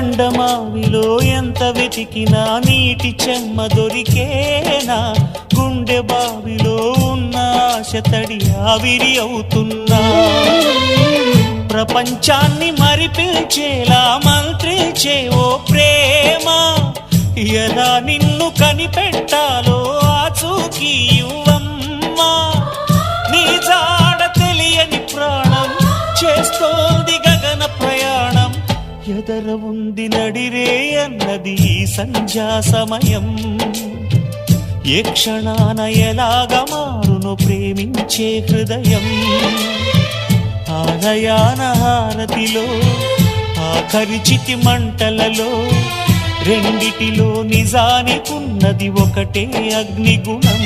ఎండమావిలో ఎంత వెతికినా నీటి చెమ్మ దొరికేనా? గుండె బావిలో ఉన్న ఆశ తడి ఆవిరి అవుతున్నా. ప్రపంచాన్ని మరిపిల్చేలా మంత్రిల్చే ఓ ప్రేమ. ఎలా నిన్ను కనిపెట్టాలో ఆచూకీ ఇవ్వమ్మా నీ జాడ తెలియని ప్రాణం చేస్తో ఎదర ఉంది నడిరే అన్నది ఈ సంధ్యా సమయం ఏ క్షణాన ఎలాగ మారును ప్రేమించే హృదయం. ఆలయాన హారతిలో ఆఖరిచితి మంటలలో రెండిటిలో నిజానికున్నది ఒకటే అగ్నిగుణం.